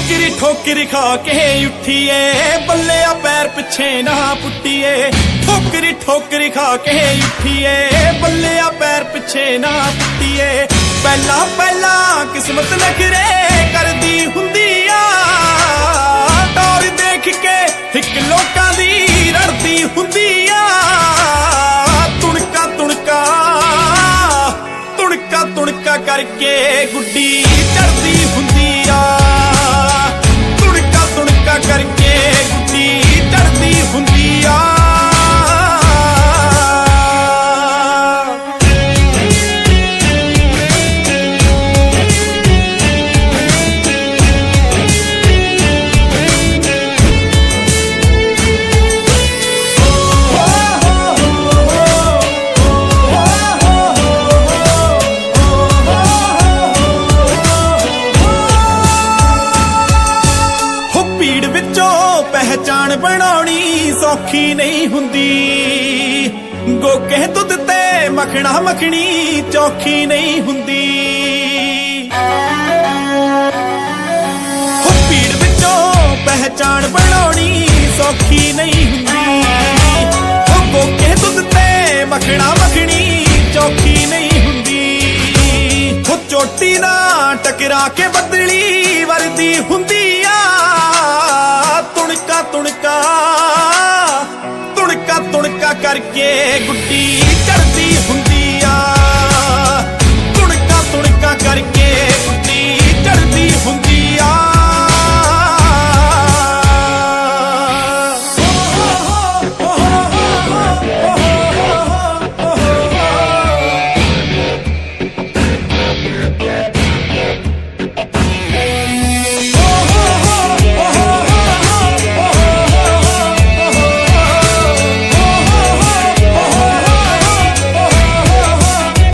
ਠੋਕਰੀ ਠੋਕਰੀ ਖਾ ਕੇ ਉੱਠੀਏ। ਬੱਲਿਆ ਪੈਰ ਪਿੱਛੇ ਨਾ ਪੁੱਟੀਏ। ਠੋਕਰੀ ਠੋਕਰੀ ਖਾ ਕੇ ਉੱਠੀਏ। ਬੱਲਿਆ ਪੈਰ ਪਿੱਛੇ ਨਾ ਪੁੱਟੀਏ। ਪਹਿਲਾਂ ਪਹਿਲਾਂ ਕਿਸਮਤ ਨਖਰੇ ਕਰਦੀ ਹੁੰਦੀ ਆ। ਟੌਰ ਦੇਖ ਕੇ ਇੱਕ ਲੋਕਾਂ ਦੀ ਰੜਦੀ ਹੁੰਦੀ ਆ। ਤੁਣਕਾ ਤੁਣਕਾ ਤੁਣਕਾ ਤੁਣਕਾ ਕਰਕੇ ਗੁੱਡੀ ਚੜਦੀ ਹੁੰਦੀ ਆ। ਬਣਾਉਣੀ ਸੌਖੀ ਨਹੀਂ ਹੁੰਦੀ। ਗੋਕੇ ਦੁੱਧ ਤੇ ਮੱਖਣਾ ਮੱਖਣੀ ਚੌਖੀ ਨਹੀਂ ਹੁੰਦੀ। ਹੋ ਭੀੜ ਵਿੱਚੋਂ ਪਹਿਚਾਣ ਬਣਾਉਣੀ ਸੌਖੀ ਨਹੀਂ ਹੁੰਦੀ। ਹੋ ਗੋਕੇ ਦੁੱਧ ਤੇ ਮੱਖਣਾ ਮੱਖਣੀ ਚੌਖੀ ਨਹੀਂ ਹੁੰਦੀ। ਹੋ ਚੋਟੀ ਨਾ ਟਕਰਾ ਕੇ ਬਦਲੀ ਵਰਦੀ ਹੁੰਦੀ। ਤੁਣਕਾ ਤੁਣਕਾ ਤੁਣਕਾ ਕਰਕੇ ਗੁੱਡੀ ਚੜਦੀ